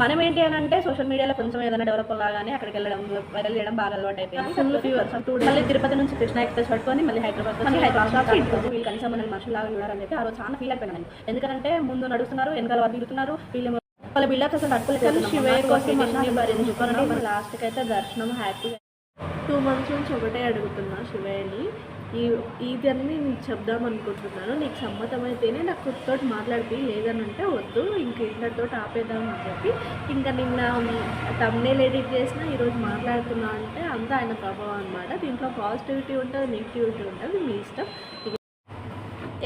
మనం ఏంటి అని అంటే సోషల్ మీడియాలో కొంచెం ఏదైనా డెవలప్ లాగానే అక్కడికి వెళ్ళడం వైరల్ చేయడం బాగా అలవాటు అయిపోయింది. ఫుల్ ఫీవర్స్ మళ్ళీ తిరుపతి నుంచి కృష్ణ ఎక్స్ప్రెస్ పట్టుకొని మళ్ళీ హైదరాబాద్ హైదరాబాద్ వీళ్ళు కనీసం మన మనుషులాగా ఉన్నారని చెప్పి ఆ రోజు చాలా ఫీల్ అయిపోయాను నేను. ఎందుకంటే ముందు నడుస్తున్నారు వెనకాల వాళ్ళు తిరుగుతున్నారు వీళ్ళు వాళ్ళ బిల్డర్స్ అసలు అట్టుకోలేదు శివయ్య కోసం లాస్ట్కి అయితే దర్శనం హ్యాపీ టూ మంత్స్ నుంచి ఒకటే అడుగుతున్నా శివయ్యని. ఈ ఇదన్నీ నీకు చెప్దాం అనుకుంటున్నాను. నీకు సమ్మతమైతేనే నాకు కొత్తతోటి మాట్లాడిపి లేదని అంటే వద్దు ఇంక ఇంతటితో ఆపేద్దాం అని చెప్పి. ఇంకా నిన్న తమ్నేల్ ఎడిట్ చేసిన ఈరోజు మాట్లాడుతున్నా అంటే అంతా ఆయన ప్రభావం అనమాట దీంట్లో పాజిటివిటీ ఉంటుంది నెగిటివిటీ ఉంటుంది మీ ఇష్టం.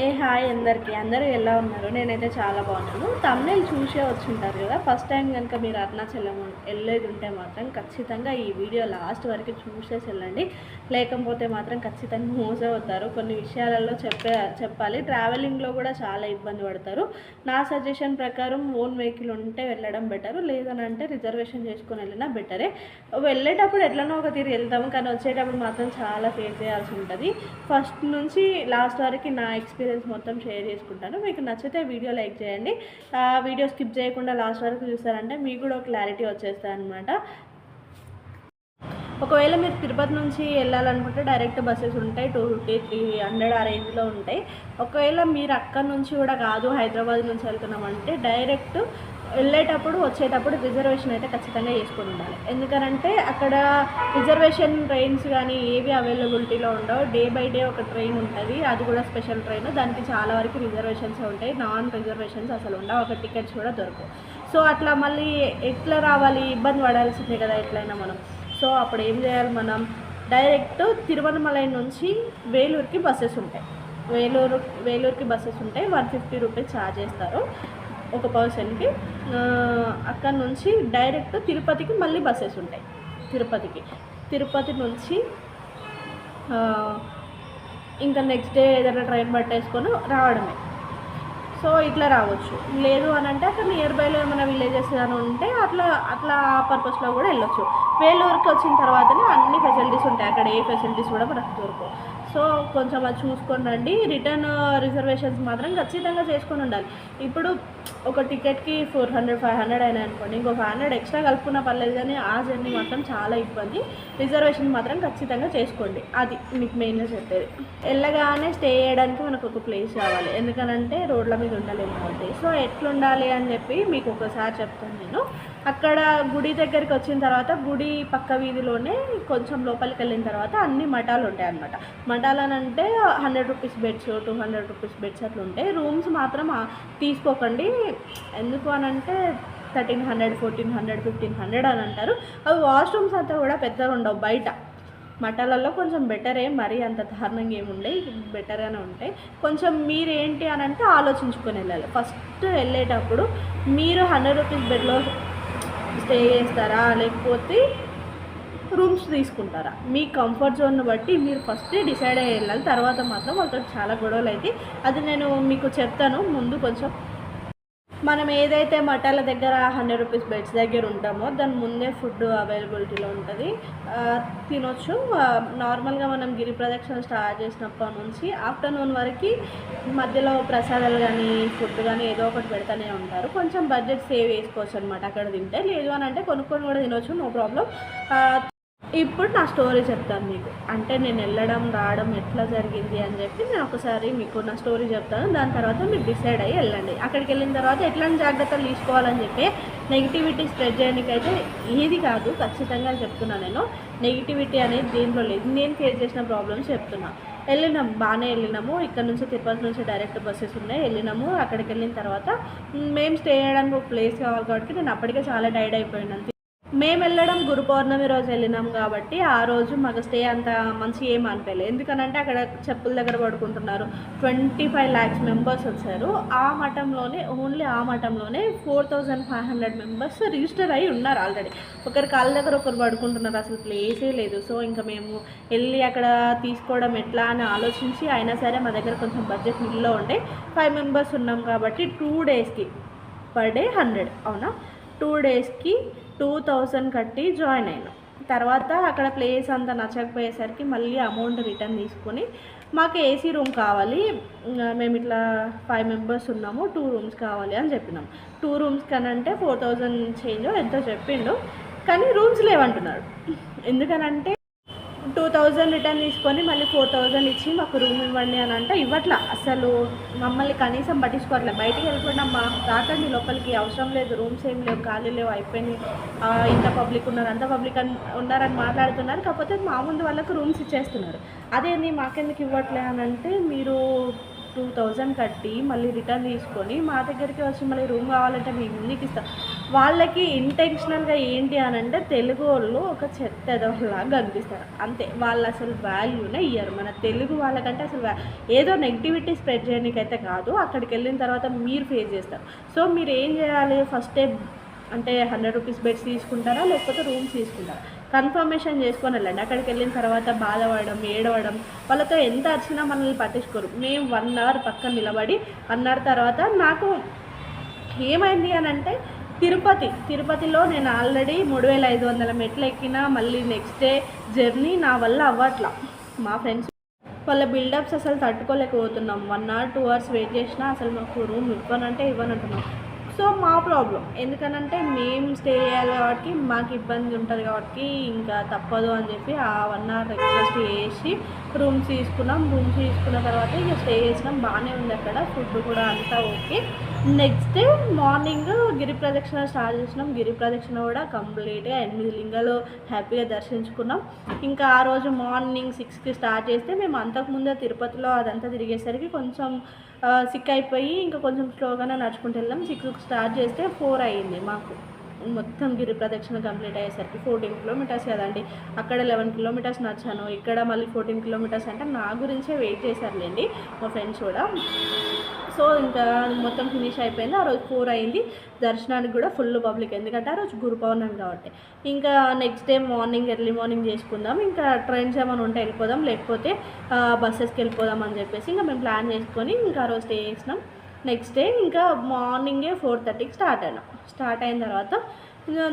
ఏ హాయ్ అందరికీ. అందరూ ఎలా ఉన్నారు? నేనైతే చాలా బాగున్నాను. తమ్నేల్ చూసే వచ్చింటారు కదా. ఫస్ట్ టైం కనుక మీరు అరుణాచలం వెళ్ళేది ఉంటే మాత్రం ఖచ్చితంగా ఈ వీడియో లాస్ట్ వరకు చూసేసి వెళ్ళండి. లేకపోతే మాత్రం ఖచ్చితంగా మోసవుతారు కొన్ని విషయాలలో చెప్పే చెప్పాలి. ట్రావెలింగ్లో కూడా చాలా ఇబ్బంది పడతారు. నా సజెషన్ ప్రకారం ఓన్ వెహికల్ ఉంటే వెళ్ళడం బెటర్. లేదని అంటే రిజర్వేషన్ చేసుకొని వెళ్ళినా బెటరే. వెళ్ళేటప్పుడు ఎట్లనో ఒక తీరు వెళ్తాము. కానీ వచ్చేటప్పుడు మాత్రం చాలా ఫేస్ చేయాల్సి ఉంటుంది. ఫస్ట్ నుంచి లాస్ట్ వరకు నా ఎక్స్పీరియన్స్ మొత్తం షేర్ చేసుకుంటాను. మీకు నచ్చితే వీడియో లైక్ చేయండి. వీడియో స్కిప్ చేయకుండా లాస్ట్ వరకు చూసారంటే మీకు కూడా ఒక క్లారిటీ వచ్చేస్తాయి అనమాట ఒకవేళ మీరు తిరుపతి నుంచి వెళ్ళాలనుకుంటే డైరెక్ట్ బస్సెస్ ఉంటాయి టూ ఫిఫ్టీ త్రీ హండ్రెడ్ ఆ రేంజ్లో ఉంటాయి. ఒకవేళ మీరు అక్కడ నుంచి కూడా కాదు హైదరాబాద్ నుంచి వెళ్తున్నామంటే డైరెక్ట్ వెళ్ళేటప్పుడు వచ్చేటప్పుడు రిజర్వేషన్ అయితే ఖచ్చితంగా చేసుకొని ఉండాలి. ఎందుకనంటే అక్కడ రిజర్వేషన్ ట్రైన్స్ కానీ ఏవి అవైలబిలిటీలో ఉండవు. డే బై డే ఒక ట్రైన్ ఉంటుంది అది కూడా స్పెషల్ ట్రైన్. దానికి చాలా వరకు రిజర్వేషన్స్ ఉంటాయి నాన్ రిజర్వేషన్స్ అసలు ఉండవు ఒక టికెట్స్ కూడా దొరకవు. సో అట్లా మళ్ళీ ఎట్లా రావాలి? ఇబ్బంది పడాల్సిందే కదా ఎట్లయినా మనం. సో అప్పుడు ఏం చేయాలి మనం? డైరెక్ట్ తిరువనమలై నుంచి వేలూరుకి బస్సెస్ ఉంటాయి. వేలూరు వేలూరుకి బస్సెస్ ఉంటాయి. వన్ ఫిఫ్టీ రూపీస్ ఛార్జ్ చేస్తారు ఒక పర్సన్కి. అక్కడ నుంచి డైరెక్ట్ తిరుపతికి మళ్ళీ బస్సెస్ ఉంటాయి. తిరుపతికి. తిరుపతి నుంచి ఇంకా నెక్స్ట్ డే ఏదైనా ట్రైన్ పట్టేసుకొని రావడమే. సో ఇట్లా రావచ్చు. లేదు అని అంటే అక్కడ నియర్ బైలో ఏమైనా విలేజెస్ కానీ ఉంటే అట్లా అట్లా ఆ పర్పస్లో కూడా వెళ్ళొచ్చు. వేలూరుకి వచ్చిన తర్వాతనే అన్ని ఫెసిలిటీస్ ఉంటాయి. అక్కడ ఏ ఫెసిలిటీస్ కూడా మనకు దొరకవు. సో కొంచెం అది చూసుకొని రండి రిటర్న్ రిజర్వేషన్స్ మాత్రం ఖచ్చితంగా చేసుకొని ఉండాలి. ఇప్పుడు ఒక టికెట్కి ఫోర్ హండ్రెడ్ ఫైవ్ హండ్రెడ్ అయినాయి అనుకోండి ఇంకో ఫైవ్ హండ్రెడ్ ఎక్స్ట్రా కలుపుకున్న పర్లేదు కానీ ఆ జర్నీ మాత్రం చాలా ఇబ్బంది. రిజర్వేషన్ మాత్రం ఖచ్చితంగా చేసుకోండి. అది మీకు మెయిన్గా చెప్పేది. వెళ్ళగానే స్టే చేయడానికి మనకు ఒక ప్లేస్ కావాలి ఎందుకనంటే రోడ్ల మీద ఉండలేము కాబట్టి. సో ఎట్లుండాలి అని చెప్పి మీకు ఒకసారి చెప్తాను నేను. అక్కడ గుడి దగ్గరికి వచ్చిన తర్వాత గుడి పక్క వీధిలోనే కొంచెం లోపలికి వెళ్ళిన తర్వాత అన్ని మఠాలు ఉంటాయి అన్నమాట. మఠాలు అని అంటే hundred rupees beds two hundred rupees beds అట్లా ఉంటాయి. రూమ్స్ మాత్రం తీసుకోకండి ఎందుకు అని అంటే thirteen hundred fourteen hundred fifteen hundred అని అంటారు. అవి వాష్రూమ్స్ అంతా కూడా పెద్దగా ఉండవు బయట. మఠాలలో కొంచెం బెటరే మరీ అంత దారుణంగా ఏముండే బెటర్గానే ఉంటాయి. కొంచెం మీరు ఏంటి అని అంటే ఆలోచించుకొని వెళ్ళాలి. ఫస్ట్ వెళ్ళేటప్పుడు మీరు హండ్రెడ్ రూపీస్ బెడ్లో స్టే చేస్తారా? లేకపోతే రూమ్స్ తీసుకుంటారా? మీ కంఫర్ట్ జోన్ బట్టి మీరు ఫస్ట్ డిసైడ్ అయ్యి వెళ్ళాలి. తర్వాత మాత్రం వాళ్ళతో చాలా గొడవలు అయితే. అది నేను మీకు చెప్తాను. ముందు కొంచెం మనం ఏదైతే మఠాల దగ్గర హండ్రెడ్ రూపీస్ బెడ్స్ దగ్గర ఉంటామో దాని ముందే ఫుడ్ అవైలబిలిటీలో ఉంటుంది. తినొచ్చు. నార్మల్గా మనం గిరి ప్రదక్షిణ స్టార్ట్ చేసినప్పటి నుంచి ఆఫ్టర్నూన్ వరకు మధ్యలో ప్రసాదాలు కానీ ఫుడ్ కానీ ఏదో ఒకటి పెడతానే ఉంటారు. కొంచెం బడ్జెట్ సేవ్ చేసుకోవచ్చు అనమాట అక్కడ తింటే. లేదు అని అంటే కొనుక్కొని కూడా తినొచ్చు నో ప్రాబ్లం. ఇప్పుడు నా స్టోరీ చెప్తాను మీకు. అంటే నేను వెళ్ళడం రావడం ఎట్లా జరిగింది అని చెప్పి నేను ఒకసారి మీకు నా స్టోరీ చెప్తాను. దాని తర్వాత మీరు డిసైడ్ అయ్యి వెళ్ళండి. అక్కడికి వెళ్ళిన తర్వాత ఎట్లాంటి జాగ్రత్తలు తీసుకోవాలని చెప్పి నెగిటివిటీ స్ప్రెడ్ చేయడానికైతే ఏది కాదు. ఖచ్చితంగా చెప్తున్నా నేను. నెగిటివిటీ అనేది దీంట్లో లేదు. నేను ఫేస్ చేసిన ప్రాబ్లమ్స్ చెప్తున్నాను వెళ్ళినాం బాగానే వెళ్ళినాము. ఇక్కడ నుంచి తిరుపతి నుంచి డైరెక్ట్ బస్సెస్ ఉన్నాయి. వెళ్ళినాము. అక్కడికి వెళ్ళిన తర్వాత మేము స్టే చేయడానికి ఒక ప్లేస్ కావాలి కాబట్టి నేను అప్పటికే చాలా టైర్డ్ అయిపోయినాను. మేము వెళ్ళడం గురు పౌర్ణమి రోజు వెళ్ళినాం కాబట్టి ఆ రోజు మాకు స్టే అంత మంచి ఏం అనిపించలేదు. ఎందుకనంటే అక్కడ చెప్పుల దగ్గర పడుకుంటున్నారు. ట్వంటీ ఫైవ్ ల్యాక్స్ మెంబర్స్ వచ్చారు. ఆ మఠంలోనే ఓన్లీ ఆ మఠంలోనే four thousand five hundred members register అయి ఉన్నారు ఆల్రెడీ. ఒకరి కాళ్ళ దగ్గర ఒకరు పడుకుంటున్నారు. అసలు ప్లేసే లేదు. సో ఇంకా మేము వెళ్ళి అక్కడ తీసుకోవడం ఎట్లా అని ఆలోచించి అయినా సరే మా దగ్గర కొంచెం బడ్జెట్ మిల్లో ఉండే ఫైవ్ మెంబర్స్ ఉన్నాం కాబట్టి టూ డేస్కి పర్ డే హండ్రెడ్. అవునా? టూ డేస్కి టూ థౌజండ్ కట్టి జాయిన్ అయినాం. తర్వాత అక్కడ ప్లేస్ అంతా నచ్చకపోయేసరికి మళ్ళీ అమౌంట్ రిటర్న్ తీసుకొని మాకు ఏసీ రూమ్ కావాలి. మేము ఇట్లా ఫైవ్ మెంబర్స్ ఉన్నాము టూ రూమ్స్ కావాలి అని చెప్పినాం. టూ రూమ్స్ కనంటే ఫోర్ థౌజండ్ చేంజ్ ఎంతో చెప్పిండు. కానీ రూమ్స్ లేవంటున్నాడు ఎందుకనంటే టూ థౌజండ్ రిటర్న్ తీసుకొని మళ్ళీ ఫోర్ థౌజండ్ ఇచ్చి మాకు రూమ్ ఇవ్వండి అని అంటే ఇవ్వట్లా. అసలు మమ్మల్ని కనీసం పట్టించుకోవట్లేదు బయటికి వెళ్ళకుండా మా రాకండి లోపలికి అవసరం లేదు రూమ్స్ ఏం లేవు ఖాళీ లేవు అయిపోయినాయి ఇంత పబ్లిక్ ఉన్నారు అంత పబ్లిక్ అని ఉన్నారని మాట్లాడుతున్నారు. కాకపోతే మా ముందు వాళ్ళకు రూమ్స్ ఇచ్చేస్తున్నారు. అదేంది మాకెందుకు ఇవ్వట్లే అని అంటే మీరు టూ థౌజండ్ కట్టి మళ్ళీ రిటర్న్ తీసుకొని మా దగ్గరికి వచ్చి మళ్ళీ రూమ్ కావాలంటే మేము ముందుకు ఇస్తాం? వాళ్ళకి ఇంటెన్షనల్గా ఏంటి అని అంటే తెలుగు వాళ్ళు ఒక చెత్త ఎదవలాగా కనిపిస్తారు అంతే వాళ్ళు అసలు వాల్యూనే ఇయ్యరు. మన తెలుగు వాళ్ళకంటే అసలు ఏదో నెగిటివిటీ స్ప్రెడ్ చేయడానికైతే కాదు అక్కడికి వెళ్ళిన తర్వాత మీరు ఫేస్ చేస్తారు. సో మీరు ఏం చేయాలి? ఫస్టే అంటే హండ్రెడ్ రూపీస్ బెడ్స్ తీసుకుంటారా? లేకపోతే రూమ్స్ తీసుకుంటారా? కన్ఫర్మేషన్ చేసుకొని వెళ్ళండి. అక్కడికి వెళ్ళిన తర్వాత బాధపడడం ఏడవడం వాళ్ళతో ఎంత వచ్చినా మనల్ని పట్టించుకోరు. మేము వన్ అవర్ పక్కన నిలబడి వన్ అవర్ తర్వాత నాకు ఏమైంది అని అంటే తిరుపతి తిరుపతిలో నేను ఆల్రెడీ మూడు వేల ఐదు వందల మెట్లు ఎక్కిన మళ్ళీ నెక్స్ట్ డే జర్నీ నా వల్ల అవ్వట్లా. మా ఫ్రెండ్స్ వాళ్ళ బిల్డప్స్ అసలు తట్టుకోలేకపోతున్నాం. One hour two hours wait చేసినా అసలు మాకు రూమ్ ఇవ్వనంటే ఇవ్వనంటున్నాం. సో మా ప్రాబ్లం ఎందుకనంటే మేము స్టే చేయాలి కాబట్టి మాకు ఇబ్బంది ఉంటుంది కాబట్టి ఇంకా తప్పదు అని చెప్పి ఆ వన్ అవర్ రిక్వెస్ట్ చేసి రూమ్స్ తీసుకున్నాం. రూమ్స్ తీసుకున్న తర్వాత ఇక స్టే చేసినాం. బాగానే ఉంది అక్కడ. ఫుడ్ కూడా అంతా ఓకే నెక్స్ట్ డే మార్నింగ్ గిరి ప్రదక్షిణ స్టార్ట్ చేసినాం. గిరి ప్రదక్షిణ కూడా కంప్లీట్గా ఎనిమిది లింగాలు హ్యాపీగా దర్శించుకున్నాం. ఇంకా ఆ రోజు మార్నింగ్ సిక్స్కి స్టార్ట్ చేస్తే మేము అంతకుముందే తిరుపతిలో అదంతా తిరిగేసరికి కొంచెం సిక్ అయిపోయి ఇంకా కొంచెం స్లోగానే నడుచుకుంటూ వెళ్ళాం. సిక్స్కి స్టార్ట్ చేస్తే ఫోర్ అయ్యింది మాకు. మొత్తం గిరి ప్రదక్షిణ కంప్లీట్ అయ్యేసరికి ఫోర్టీన్ కిలోమీటర్స్ కదండి. అక్కడ లెవెన్ కిలోమీటర్స్ నచ్చాను ఇక్కడ మళ్ళీ ఫోర్టీన్ కిలోమీటర్స్ అంటే నా గురించే వెయిట్ చేశారులేండి మా ఫ్రెండ్స్ కూడా. సో ఇంకా మొత్తం ఫినిష్ అయిపోయింది. ఆ రోజు ఫోర్ అయింది. దర్శనానికి కూడా ఫుల్ పబ్లిక్. ఎందుకంటే ఆ రోజు గురు పౌర్ణమి కాబట్టి. ఇంకా next day morning early morning చేసుకుందాం. ఇంకా ట్రైన్స్ ఏమైనా ఉంటే వెళ్ళిపోదాం. లేకపోతే బస్సెస్కి వెళ్ళిపోదాం అని చెప్పేసి ఇంకా మేము ప్లాన్ చేసుకొని ఇంకా ఆ రోజు స్టే చేసినాం. నెక్స్ట్ డే ఇంకా మార్నింగే ఫోర్ థర్టీకి స్టార్ట్ అయినాం. స్టార్ట్ అయిన తర్వాత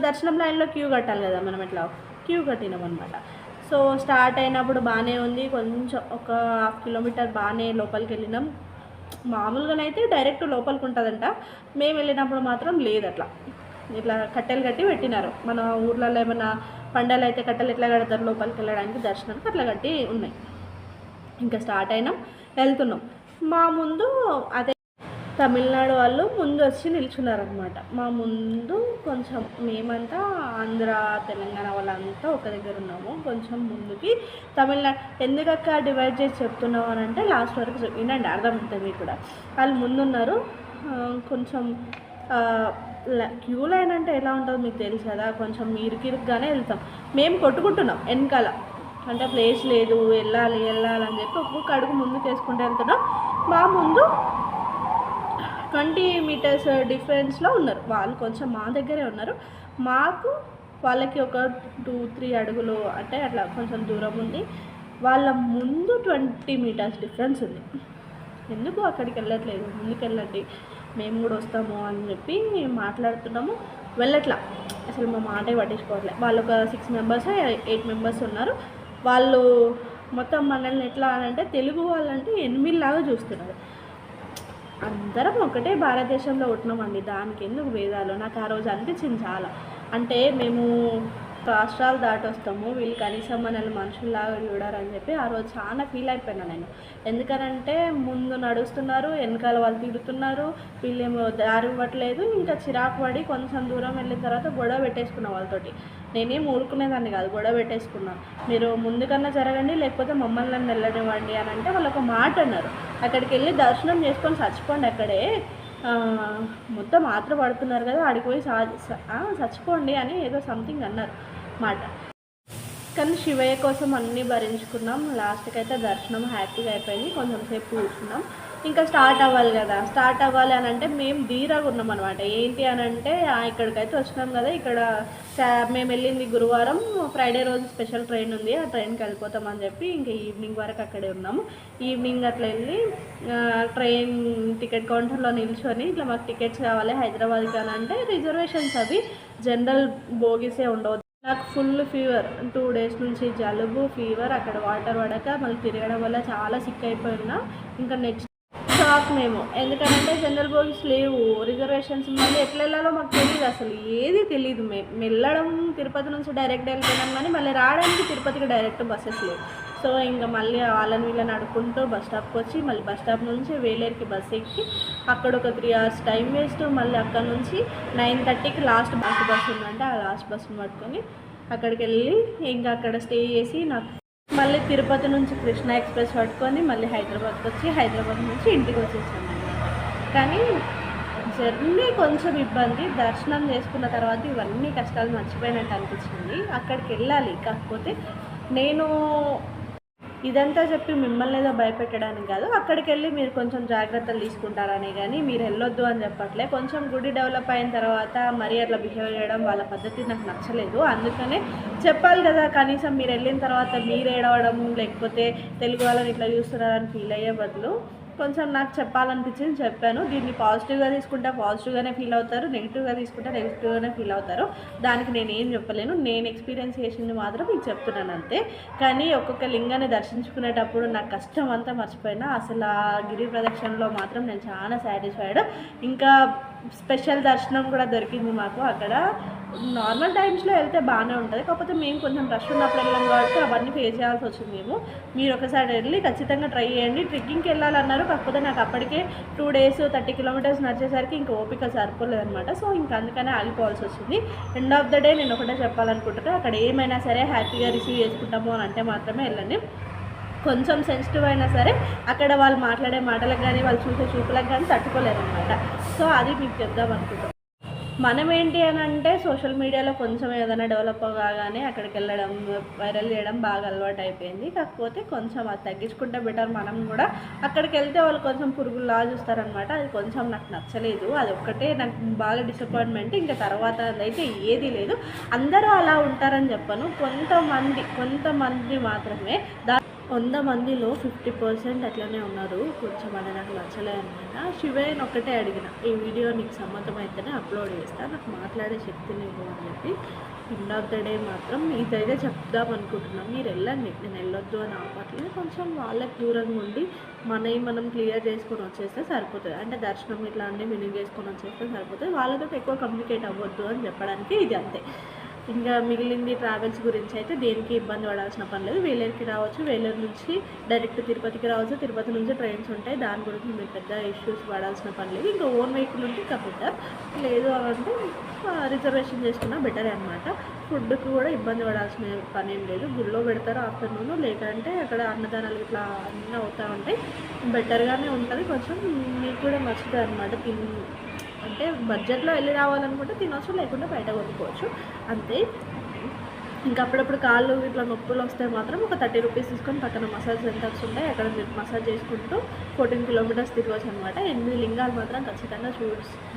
దర్శనం లైన్లో క్యూ కట్టాలి కదా మనం ఇట్లా. క్యూ కట్టినాం అనమాట సో స్టార్ట్ అయినప్పుడు బాగానే ఉంది. కొంచెం ఒక హాఫ్ కిలోమీటర్ బాగానే లోపలికి వెళ్ళినాం. మామూలుగానైతే డైరెక్ట్ లోపలికి ఉంటుందంట. మేము వెళ్ళినప్పుడు మాత్రం లేదు అట్లా. ఇట్లా కట్టెలు కట్టి పెట్టినారు. మన ఊర్లలో ఏమైనా పండలు అయితే కట్టెలు ఎట్లా కడతారు? లోపలికి వెళ్ళడానికి దర్శనానికి అట్లా కట్టి ఉన్నాయి. ఇంకా స్టార్ట్ అయినాం. వెళ్తున్నాం. మా ముందు అదే తమిళనాడు వాళ్ళు ముందు వచ్చి నిల్చున్నారనమాట మా ముందు కొంచెం మేమంతా ఆంధ్ర తెలంగాణ వాళ్ళంతా ఒక దగ్గర ఉన్నాము. కొంచెం ముందుకి తమిళనాడు ఎందుకక్క డివైడ్ చేసి చెప్తున్నావు అని అంటే లాస్ట్ వరకు వినండి అర్థమవుతుంది మీకు కూడా. వాళ్ళు ముందున్నారు. కొంచెం క్యూ లైన్ అంటే ఎలా ఉంటుందో మీకు తెలుసు కదా. కొంచెం ఇరుకిరుగ్గానే వెళ్తాం. మేము కొట్టుకుంటున్నాం వెనకాల. అంటే ప్లేస్ లేదు వెళ్ళాలి వెళ్ళాలి అని చెప్పి ఒక్కొక్క అడుగు ముందుకు వేసుకుంటూ వెళ్తున్నాం. మా ముందు ట్వంటీ మీటర్స్ డిఫరెన్స్లో ఉన్నారు. వాళ్ళు కొంచెం మా దగ్గరే ఉన్నారు. మాకు వాళ్ళకి ఒక టూ త్రీ అడుగులు అంటే అట్లా కొంచెం దూరం ఉంది. వాళ్ళ ముందు ట్వంటీ మీటర్స్ డిఫరెన్స్ ఉంది. ఎందుకు అక్కడికి వెళ్ళట్లేదు? ముందుకు వెళ్ళండి మేము కూడా వస్తాము అని చెప్పి మాట్లాడుతున్నాము. వెళ్ళట్లా. అసలు మా మాటే పట్టించుకోవట్లేదు వాళ్ళు ఒక సిక్స్ మెంబర్స్ ఎయిట్ మెంబర్స్ ఉన్నారు. వాళ్ళు మొత్తం మనల్ని ఎట్లా అని అంటే తెలుగు వాళ్ళంటే ఎనిమిదిలాగా చూస్తున్నారు. అందరం ఒకటే భారతదేశంలో ఉంటున్నామండి. దానికి ఎందుకు భేదాలు నాకు ఆ రోజు అనిపించింది చాలా. అంటే మేము రాష్ట్రాలు దాటొస్తాము. వీళ్ళు కనీసం మనల్ని మనుషుల్లాగా చూడారని చెప్పి ఆ రోజు చాలా ఫీల్ అయిపోయినా నేను. ఎందుకనంటే ముందు నడుస్తున్నారు వెనకాల వాళ్ళు తిరుగుతున్నారు వీళ్ళేమో దారి ఇవ్వట్లేదు. ఇంకా చిరాకు పడి కొంచెం దూరం వెళ్ళిన తర్వాత గొడవ పెట్టేసుకున్న వాళ్ళతోటి. నేనేం ఊరుకునేదాన్ని కాదు గొడవ పెట్టేసుకున్నాను మీరు ముందుకన్నా జరగండి లేకపోతే మమ్మల్ని నన్ను వెళ్ళనివ్వండి అని అంటే వాళ్ళు ఒక మాట అన్నారు. అక్కడికి వెళ్ళి దర్శనం చేసుకొని చచ్చిపోండి అక్కడే. మొత్తం ఆత్ర పడుతున్నారు కదా ఆడికి పోయి చచ్చిపోండి అని ఏదో సంథింగ్ అన్నారు మాట. కానీ శివయ్య కోసం అన్నీ భరించుకున్నాం. లాస్ట్కి అయితే దర్శనం హ్యాపీగా అయిపోయింది. కొంచెం సేపు కూర్చున్నాం. ఇంకా స్టార్ట్ అవ్వాలి కదా. స్టార్ట్ అవ్వాలి అని అంటే మేము ధీరాగా ఉన్నాం అనమాట ఏంటి అని అంటే ఇక్కడికైతే వచ్చినాం కదా. ఇక్కడ మేము వెళ్ళింది గురువారం. ఫ్రైడే రోజు స్పెషల్ ట్రైన్ ఉంది. ఆ ట్రైన్కి వెళ్ళిపోతాం అని చెప్పి ఇంకా ఈవినింగ్ వరకు అక్కడే ఉన్నాము. ఈవినింగ్ అట్లా వెళ్ళి ట్రైన్ టికెట్ కౌంటర్లో నిల్చొని ఇట్లా మాకు టికెట్స్ కావాలి హైదరాబాద్కి అని అంటే రిజర్వేషన్స్ అవి జనరల్ బోగీసే ఉండవు. నాకు ఫుల్ ఫీవర్. టూ డేస్ నుంచి జలుబు ఫీవర్ అక్కడ వాటర్ పడక మళ్ళీ తిరగడం వల్ల చాలా సిక్ అయిపోయినా. ఇంకా నెక్స్ట్ షాక్ మేము. ఎందుకంటే జనరల్ బోగీస్ లేవు. రిజర్వేషన్స్ మళ్ళీ ఎట్లా వెళ్ళాలో మాకు తెలియదు అసలు. ఏది తెలియదు మేము వెళ్ళడం తిరుపతి నుంచి డైరెక్ట్ వెళ్ళిపోయినాం కానీ మళ్ళీ రావడానికి తిరుపతికి డైరెక్ట్ బస్సెస్ లేవు. సో ఇంకా మళ్ళీ వాళ్ళని వీళ్ళని అడుక్కుంటూ బస్ స్టాప్కి వచ్చి మళ్ళీ బస్ స్టాప్ నుంచి వేలేరుకి బస్ ఎక్కి అక్కడ ఒక త్రీ అవర్స్ టైం వేస్ట్. మళ్ళీ అక్కడ నుంచి నైన్ థర్టీకి లాస్ట్ బస్ బస్ ఉందంటే ఆ లాస్ట్ బస్సుని పట్టుకొని అక్కడికి వెళ్ళి ఇంకా అక్కడ స్టే చేసి నాకు మళ్ళీ తిరుపతి నుంచి కృష్ణ ఎక్స్ప్రెస్ పట్టుకొని మళ్ళీ హైదరాబాద్కి వచ్చి హైదరాబాద్ నుంచి ఇంటికి వచ్చేసాను కానీ జర్నీ కొంచెం ఇబ్బంది. దర్శనం చేసుకున్న తర్వాత ఇవన్నీ కష్టాలు మర్చిపోయినట్టు అనిపించింది. అక్కడికి వెళ్ళాలి. కాకపోతే నేను ఇదంతా చెప్పి మిమ్మల్ని ఏదో భయపెట్టడానికి కాదు అక్కడికి వెళ్ళి మీరు కొంచెం జాగ్రత్తలు తీసుకుంటారని కానీ మీరు వెళ్ళొద్దు అని చెప్పట్లే. కొంచెం గుడి డెవలప్ అయిన తర్వాత మరీ అట్లా బిహేవ్ చేయడం వాళ్ళ పద్ధతి నాకు నచ్చలేదు. అందుకనే చెప్పాలి కదా కనీసం మీరు వెళ్ళిన తర్వాత మీరు ఏడవడం లేకపోతే తెలుగు వాళ్ళని ఇట్లా చూస్తున్నారని ఫీల్ అయ్యే బదులు కొంచెం నాకు చెప్పాలనిపించింది చెప్పాను. దీన్ని పాజిటివ్గా తీసుకుంటే పాజిటివ్గానే ఫీల్ అవుతారు. నెగిటివ్గా తీసుకుంటే నెగిటివ్గానే ఫీల్ అవుతారు. దానికి నేను ఏం చెప్పలేను. నేను ఎక్స్పీరియన్స్ చేసింది మాత్రం మీకు చెప్తున్నాను అంతే. కానీ ఒక్కొక్క లింగాన్ని దర్శించుకునేటప్పుడు నా కష్టం అంతా మర్చిపోయినా అసలు ఆ గిరి ప్రదక్షిణలో మాత్రం నేను చాలా సాటిస్ఫైడ్ ఇంకా స్పెషల్ దర్శనం కూడా దొరికింది మాకు అక్కడ. నార్మల్ టైమ్స్లో వెళ్తే బాగానే ఉంటుంది. కాకపోతే మేము కొంచెం రష్ ఉన్నప్పుడు వెళ్ళాం కాబట్టి అవన్నీ ఫేస్ చేయాల్సి వచ్చింది మేము. మీరు ఒకసారి వెళ్ళి ఖచ్చితంగా ట్రై చేయండి. ట్రెక్కింగ్కి వెళ్ళాలన్నారు. కాకపోతే నాకు అప్పటికే టూ డేస్ థర్టీ కిలోమీటర్స్ నడిచేసరికి ఇంకా ఓపిక సరిపోలేదు అనమాట సో ఇంకా అందుకనే ఆగిపోవాల్సి వచ్చింది. ఎండ్ ఆఫ్ ద డే నేను ఒకటే చెప్పాలనుకుంటున్నా. అక్కడ ఏమైనా సరే హ్యాపీగా రిసీవ్ చేసుకుంటాము అని అంటే మాత్రమే వెళ్ళండి. కొంచెం సెన్సిటివ్ అయినా సరే అక్కడ వాళ్ళు మాట్లాడే మాటలకు కానీ వాళ్ళు చూసే చూపులకు కానీ తట్టుకోలేరు అనమాట సో అది మీకు చెప్దాం అనుకుంటున్నాను మనం ఏంటి అని అంటే సోషల్ మీడియాలో కొంచెం ఏదైనా డెవలప్ కాగానే అక్కడికి వెళ్ళడం వైరల్ చేయడం బాగా అలవాటు అయిపోయింది. కాకపోతే కొంచెం అది తగ్గించుకుంటే బెటర్. మనం కూడా అక్కడికి వెళ్తే వాళ్ళు కొంచెం పురుగులా చూస్తారనమాట అది కొంచెం నాకు నచ్చలేదు. అది ఒక్కటే నాకు బాగా డిసప్పాయింట్మెంట్ ఇంకా తర్వాత అయితే ఏది లేదు. అందరూ అలా ఉంటారని చెప్పను. కొంతమంది కొంతమంది మాత్రమే దా వంద మందిలో ఫిఫ్టీ పర్సెంట్ అట్లనే ఉన్నారు. కొంచెం అని నాకు నచ్చలే అనమాట శివయ్యని ఒక్కటే అడిగిన ఈ వీడియో నీకు సమ్మతమైతేనే అప్లోడ్ చేస్తా నాకు మాట్లాడే శక్తిని ఇవ్వు అని చెప్పి. ఎండ్ ఆఫ్ ద డే మాత్రం ఇదైతే చెప్దాం అనుకుంటున్నాం. మీరు వెళ్ళండి. నేను వెళ్ళొద్దు అని ఆపట్లేదు. కొంచెం వాళ్ళకి దూరంగా ఉండి మనవి మనం క్లియర్ చేసుకొని వచ్చేస్తే సరిపోతుంది. అంటే దర్శనం ఇట్లా అన్నీ వినియోగ చేసుకొని వచ్చేస్తే సరిపోతుంది. వాళ్ళతో ఎక్కువ కమ్యూనికేట్ అవ్వద్దు అని చెప్పడానికి ఇది అంతే. ఇంకా మిగిలింది ట్రావెల్స్ గురించి అయితే దేనికి ఇబ్బంది పడాల్సిన పని లేదు. వేలేరుకి రావచ్చు. వేలేరు నుంచి డైరెక్ట్ తిరుపతికి రావచ్చు. తిరుపతి నుంచి ట్రైన్స్ ఉంటాయి. దాని గురించి మీరు పెద్ద ఇష్యూస్ పడాల్సిన పని లేదు. ఇంకా ఓన్ వెహికల్ ఉంటే ఇంకా బెటర్ లేదు అంటే రిజర్వేషన్ చేసుకున్నా బెటర్ అనమాట ఫుడ్కి కూడా ఇబ్బంది పడాల్సిన పని ఏం లేదు. గుళ్ళో పెడతారు ఆఫ్టర్నూన్ లేకంటే అక్కడ అన్నదానాలు ఇట్లా అన్నీ అవుతూ ఉంటాయి. బెటర్గానే ఉంటుంది. కొంచెం మీకు కూడా నచ్చుతుంది అనమాట అంటే బడ్జెట్లో వెళ్ళి రావాలనుకుంటే తినొచ్చు లేకుంటే బయట కొనుక్కోవచ్చు. అంతే. ఇంకా అప్పుడప్పుడు కాళ్ళు ఇట్లా నొప్పులు వస్తే మాత్రం ఒక థర్టీ రూపీస్ తీసుకొని పక్కన మసాజ్ సెంటర్స్ ఉంటాయి. అక్కడ మీరు మసాజ్ చేసుకుంటూ ఫోర్టీన్ కిలోమీటర్స్ తిరగవచ్చు అనమాట ఎనిమిది లింగాలు మాత్రం ఖచ్చితంగా చూ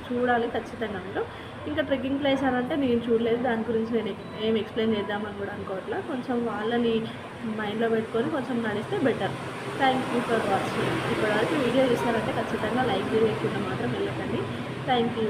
చూడాలి ఖచ్చితంగా మీరు. ఇంకా ట్రెక్కింగ్ ప్లేస్ అని అంటే నేను చూడలేదు. దాని గురించి నేను ఏం ఎక్స్ప్లెయిన్ చేద్దామని కూడా అనుకోవట్లా. కొంచెం వాళ్ళని మైండ్లో పెట్టుకొని కొంచెం నడిస్తే better. Thank you for watching ఇప్పటివరకు వీడియో చూసారంటే ఖచ్చితంగా లైక్ చేయకుండా మాత్రం వెళ్ళకండి. Thank you